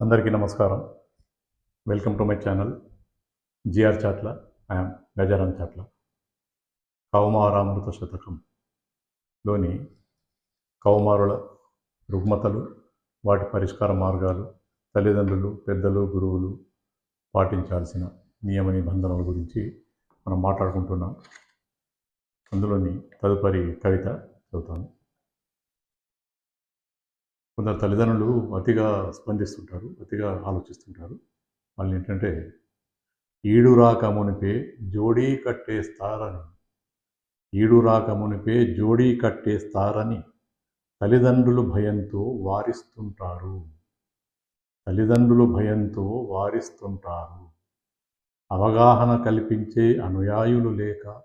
అందరికీ నమస్కారం. Welcome to my channel GR Chatla I'm Gajaram Chatla కౌమారామృత శతకంలోని కౌమారుల రుగ్మతలు వాటి పరిష్కార మార్గాలు తల్లిదండ్రులు పెద్దలు గురువులు పాటించాల్సిన నియమ నిబంధనల గురించి మనం మాట్లాడుకుంటున్నాం. అందులోని తదుపరి కవిత చదువుతాను. కొందరు తల్లిదండ్రులు అతిగా స్పందిస్తుంటారు అతిగా ఆలోచిస్తుంటారు. వాళ్ళు ఏంటంటే ఈడు రాక మునిపే జోడీ కట్టేస్తారని ఈడు రాక మునిపే జోడీ కట్టేస్తారని తల్లిదండ్రులు భయంతో వారిస్తుంటారు. తల్లిదండ్రులు భయంతో వారిస్తుంటారు. అవగాహన కల్పించే అనుయాయులు లేక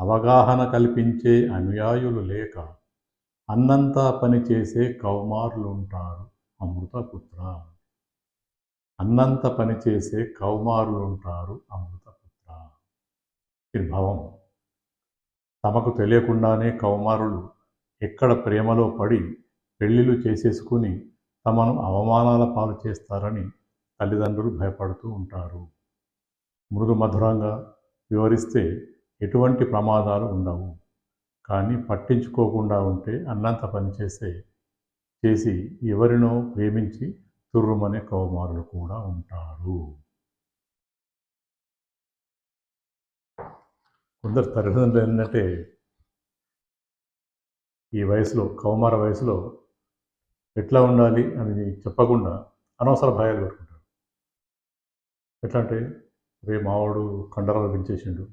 అవగాహన కల్పించే అనుయాయులు లేక అన్నంతా పనిచేసే కౌమారులు ఉంటారు అమృతపుత్ర. అన్నంత పనిచేసే కౌమారులుంటారు అమృతపుత్ర. ఇది భావం తమకు తెలియకుండానే కౌమారులు ఎక్కడ ప్రేమలో పడి పెళ్ళిళ్ళు చేసేసుకుని తమను అవమానాల పాలు చేస్తారని తల్లిదండ్రులు భయపడుతూ ఉంటారు. మృదు మధురంగా వివరిస్తే ఎటువంటి ప్రమాదాలు ఉండవు. కానీ పట్టించుకోకుండా ఉంటే అన్నంత పనిచేసే చేసి ఎవరినో ప్రేమించి తుర్రుమనే కౌమారులు కూడా ఉంటారు. కొందరు తల్లిదండ్రులు ఏంటంటే ఈ వయసులో కౌమార వయసులో ఎట్లా ఉండాలి అని చెప్పకుండా అనవసర భయాలు పెట్టుకుంటారు ఎట్లా అంటే రే మావాడు కండరాలు పెంచేసిండు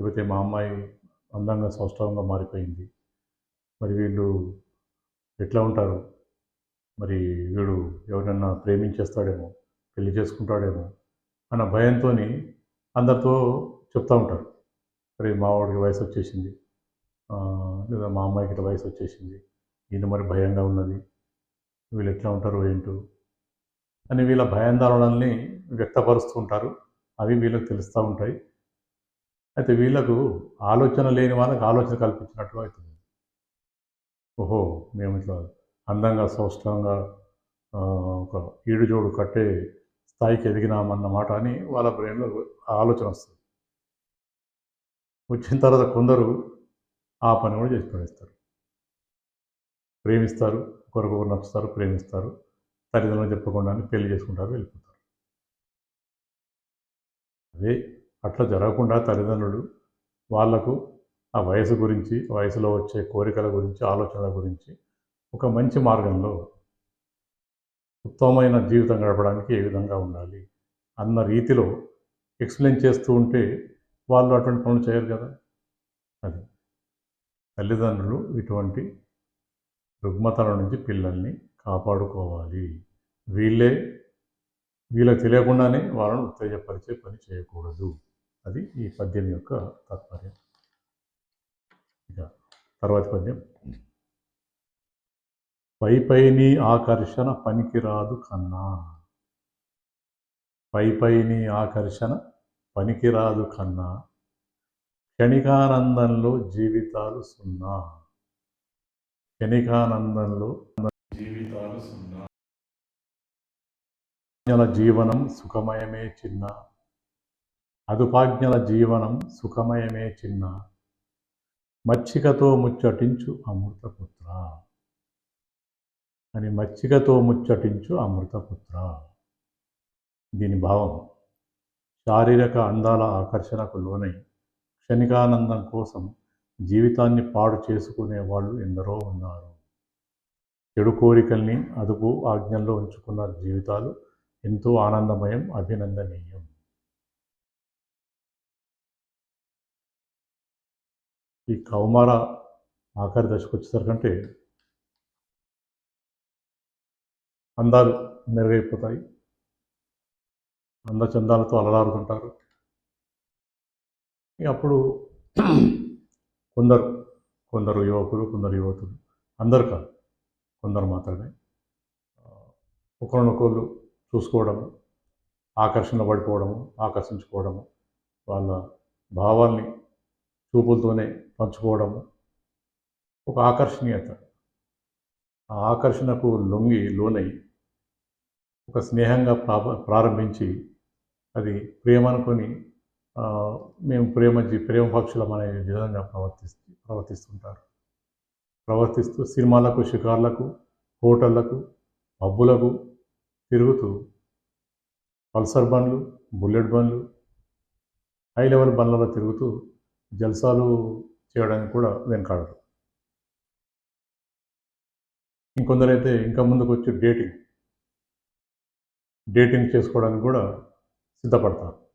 లేకపోతే మా అమ్మాయి అందంగా సౌష్టవంగా మారిపోయింది. మరి వీళ్ళు ఎట్లా ఉంటారు? మరి వీడు ఎవరైనా ప్రేమించేస్తాడేమో పెళ్ళి చేసుకుంటాడేమో అన్న భయంతో అందరితో చెప్తూ ఉంటారు. మరి మావాడికి వయసు వచ్చేసింది. లేదా మా అమ్మాయికి ఇట్లా వయసు వచ్చేసింది. ఈయన మరి భయంగా ఉన్నది. వీళ్ళు ఎట్లా ఉంటారో ఏంటో అని వీళ్ళ భయాందోళనల్ని వ్యక్తపరుస్తూ ఉంటారు. అవి వీళ్ళకి తెలుస్తూ ఉంటాయి. అయితే వీళ్ళకు ఆలోచన లేని వాళ్ళకి ఆలోచన కల్పించినట్లు అవుతుంది. ఓహో మేము ఇట్లా అందంగా సౌష్ఠంగా ఒక ఈడుజోడు కట్టే స్థాయికి ఎదిగినామన్న మాట అని వాళ్ళ బ్రెయిన్లో ఆలోచన వస్తుంది. వచ్చిన తర్వాత కొందరు ఆ పని కూడా చేసి పడేస్తారు. ప్రేమిస్తారు ఒకరికొకరు నచ్చుతారు ప్రేమిస్తారు తల్లిదండ్రులు చెప్పకుండానే పెళ్ళి చేసుకుంటారు వెళ్ళిపోతారు. అదే అట్లా జరగకుండా తల్లిదండ్రులు వాళ్ళకు ఆ వయసు గురించి వయసులో వచ్చే కోరికల గురించి ఆలోచనల గురించి ఒక మంచి మార్గంలో ఉత్తమమైన జీవితం గడపడానికి ఏ విధంగా ఉండాలి అన్న రీతిలో ఎక్స్ప్లెయిన్ చేస్తూ ఉంటే వాళ్ళు అటువంటి పనులు చేయరు కదా. అది తల్లిదండ్రులు ఇటువంటి రుగ్మతల నుంచి పిల్లల్ని కాపాడుకోవాలి. వీళ్ళే వీళ్ళకి తెలియకుండానే వాళ్ళను ఉత్తేజపరిచే పని చేయకూడదు. అది ఈ పద్యం యొక్క తాత్పర్యం. ఇక తర్వాత పద్యం. పై పైని ఆకర్షణ పనికిరాదు కన్నా. పై పైని ఆకర్షణ పనికిరాదు కన్నా. క్షణికానందంలో జీవితాలు సున్నా. క్షణికానందంలో జీవితాలు సున్నా. అదుపాజ్ఞల జీవనం సుఖమయమే చిన్న. అదుపాజ్ఞల జీవనం సుఖమయమే చిన్న. మచ్చికతో ముచ్చటించు అమృతపుత్ర. అని మచ్చికతో ముచ్చటించు అమృతపుత్ర. దీని భావం శారీరక అందాల ఆకర్షణకు లోనై క్షణికానందం కోసం జీవితాన్ని పాడు చేసుకునే వాళ్ళు ఎందరో ఉన్నారు. చెడు కోరికల్ని అదుపు ఆజ్ఞల్లో ఉంచుకున్న జీవితాలు ఎంతో ఆనందమయం అభినందనీయం. ఈ కౌమార ఆఖరి దశకు వచ్చేసరికంటే అందాలు మెరుగైపోతాయి. అందచందాలతో అలలాడుతుంటారు. అప్పుడు కొందరు కొందరు యువకులు కొందరు యువతులు అందరు కాదు కొందరు మాత్రమే ఒకరినొకరు చూసుకోవడము ఆకర్షణ పడిపోవడము ఆకర్షించుకోవడము వాళ్ళ భావాల్ని చూపులతోనే పంచుకోవడము ఒక ఆకర్షణీయత. ఆ ఆకర్షణకు లొంగి లోనై ఒక స్నేహంగా ప్రాప ప్రారంభించి అది ప్రేమ అనుకొని మేము ప్రేమ ప్రేమ పక్షులం అనే విధంగా ప్రవర్తిస్తూ ప్రవర్తిస్తుంటారు. ప్రవర్తిస్తూ సినిమాలకు షికార్లకు హోటళ్ళకు పబ్బులకు తిరుగుతూ పల్సర్ బండ్లు బుల్లెట్ బండ్లు హై లెవెల్ బండ్లలో తిరుగుతూ జల్సాలు చేయడానికి కూడా వెనకాడరు. ఇంకొందరైతే ఇంకా ముందుకు వచ్చి డేటింగ్. డేటింగ్ చేసుకోవడానికి కూడా సిద్ధపడతారు.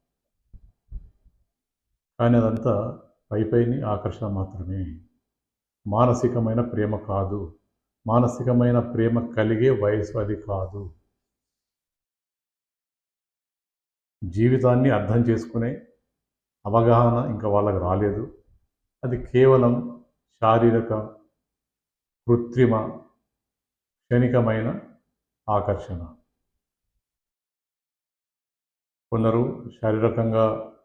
కానీ అదంతా పైపైని ఆకర్షణ మాత్రమే. మానసికమైన ప్రేమ కాదు. మానసికమైన ప్రేమ కలిగే వయసు అది కాదు. జీవితాన్ని అర్థం చేసుకునే అవగాహన ఇంకా వాళ్ళకి రాలేదు. అది కేవలం శారీరక కృత్రిమ క్షణికమైన ఆకర్షణ. కొందరు శారీరకంగా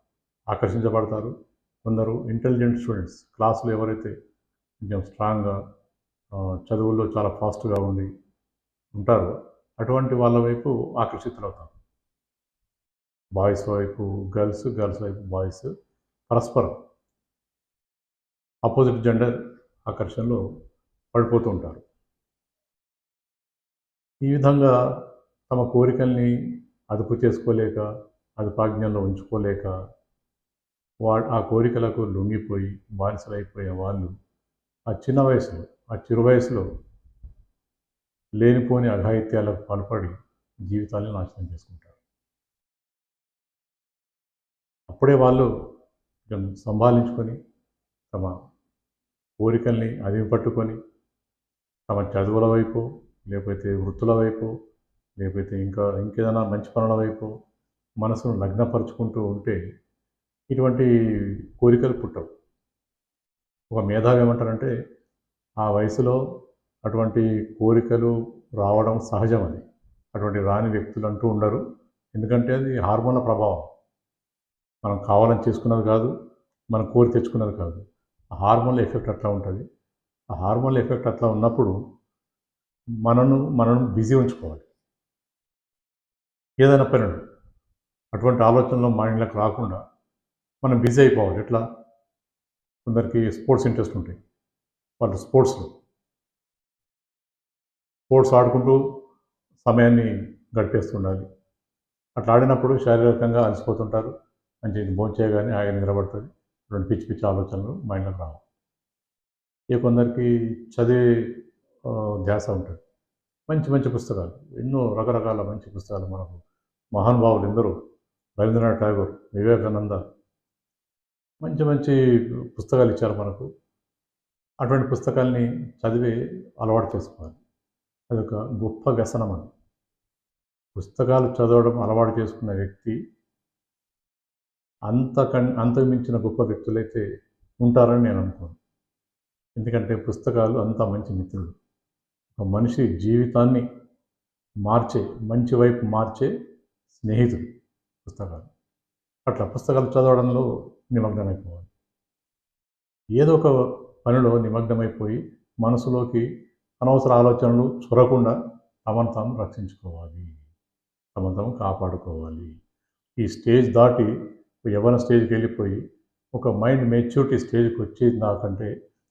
ఆకర్షించబడతారు కొందరు ఇంటెలిజెంట్ స్టూడెంట్స్ క్లాసులో ఎవరైతే కొంచెం స్ట్రాంగ్గా చదువుల్లో చాలా ఫాస్ట్గా ఉండి ఉంటారో అటువంటి వాళ్ళ వైపు ఆకర్షితులవుతారు. బాయ్స్ వైపు గర్ల్స్ గర్ల్స్ వైపు బాయ్స్ పరస్పరం. అపోజిట్ జెండర్ ఆకర్షణలో పడిపోతూ ఉంటారు. ఈ విధంగా తమ కోరికల్ని అదుపు చేసుకోలేక అదుపాజ్ఞంలో ఉంచుకోలేక వా ఆ కోరికలకు లొంగిపోయి బానిసలైపోయే వాళ్ళు ఆ చిన్న వయసులో ఆ చిరు వయసులో లేనిపోని అఘాయిత్యాలకు పాల్పడి జీవితాన్ని నాశనం చేసుకుంటారు. అప్పుడే వాళ్ళు సంభాలించుకొని తమ కోరికల్ని అదిమి పట్టుకొని తమ చదువుల వైపు లేకపోతే వృత్తుల వైపు లేకపోతే ఇంకా ఇంకేదైనా మంచి పనుల వైపు మనసును లగ్నపరుచుకుంటూ ఉంటే ఇటువంటి కోరికలు పుట్టవు. ఒక మేధావి ఏమంటారంటే ఆ వయసులో అటువంటి కోరికలు రావడం సహజం అది. అటువంటి రాని వ్యక్తులు అంటూ ఉండరు. ఎందుకంటే అది హార్మోన్ల ప్రభావం. మనం కావాలని చేసుకున్నది కాదు మనం కోరి తెచ్చుకున్నది కాదు. ఆ ఎఫెక్ట్ అట్లా ఉంటుంది. ఆ హార్మోన్ ఎఫెక్ట్ అట్లా ఉన్నప్పుడు మనను మనను బిజీ ఉంచుకోవాలి. ఏదైనా పని అటువంటి ఆలోచనలు మైండ్లోకి రాకుండా మనం బిజీ అయిపోవాలి. ఎట్లా? కొందరికి స్పోర్ట్స్ ఇంట్రెస్ట్ ఉంటాయి. వాళ్ళు స్పోర్ట్స్లో స్పోర్ట్స్ ఆడుకుంటూ సమయాన్ని గడిపేస్తుండాలి. అట్లా ఆడినప్పుడు శారీరకంగా అలసిపోతుంటారు. మంచి భోజనం చేయగానే ఆయన నిలబడుతుంది రెండు పిచ్చి పిచ్చి ఆలోచనలు మైండ్లోకి రావు. ఇక కొందరికి చదివే ధ్యాస ఉంటుంది. మంచి మంచి పుస్తకాలు ఎన్నో రకరకాల మంచి పుస్తకాలు మనకు మహానుభావులు ఎందరో రవీంద్రనాథ్ ఠాగూర్ వివేకానంద మంచి మంచి పుస్తకాలు ఇచ్చారు మనకు. అటువంటి పుస్తకాల్ని చదివి అలవాటు చేసుకోవాలి. అదొక గొప్ప వ్యసనం అని పుస్తకాలు చదవడం అలవాటు చేసుకున్న వ్యక్తి అంతకం అంతకు మించిన గొప్ప వ్యక్తులైతే ఉంటారని నేను అనుకోను. ఎందుకంటే పుస్తకాలు అంత మంచి మిత్రులు. ఒక మనిషి జీవితాన్ని మార్చే మంచి వైపు మార్చే స్నేహితులు పుస్తకాలు. అట్లా పుస్తకాలు చదవడంలో నిమగ్నమైపోవాలి. ఏదో ఒక పనిలో నిమగ్నమైపోయి మనసులోకి అనవసర ఆలోచనలు చొరకుండా తమను తాము రక్షించుకోవాలి. తమను తాము కాపాడుకోవాలి. ఈ స్టేజ్ దాటి యవ్వన స్టేజ్కి వెళ్ళిపోయి ఒక మైండ్ మెచ్యూరిటీ స్టేజ్కి వచ్చేదాకంటే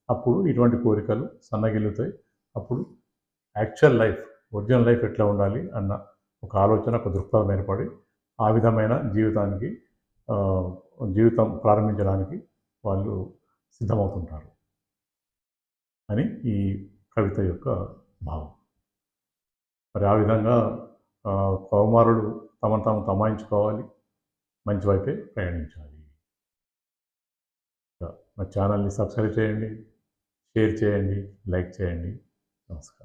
అప్పుడు ఇటువంటి కోరికలు సన్నగిల్లుతాయి. అప్పుడు యాక్చువల్ లైఫ్ ఒరిజినల్ లైఫ్ ఎట్లా ఉండాలి అన్న ఒక ఆలోచన ఒక దృక్పథం ఏర్పడి ఆ విధమైన జీవితానికి జీవితం ప్రారంభించడానికి వాళ్ళు సిద్ధమవుతుంటారు అని ఈ కవిత యొక్క భావం. మరి ఆ విధంగా కౌమారుడు తమను తాము తమాయించుకోవాలి. మంచి వైపే ప్రయాణించాలి. మా ఛానల్ని సబ్స్క్రైబ్ చేయండి షేర్ చేయండి లైక్ చేయండి. నమస్కారం.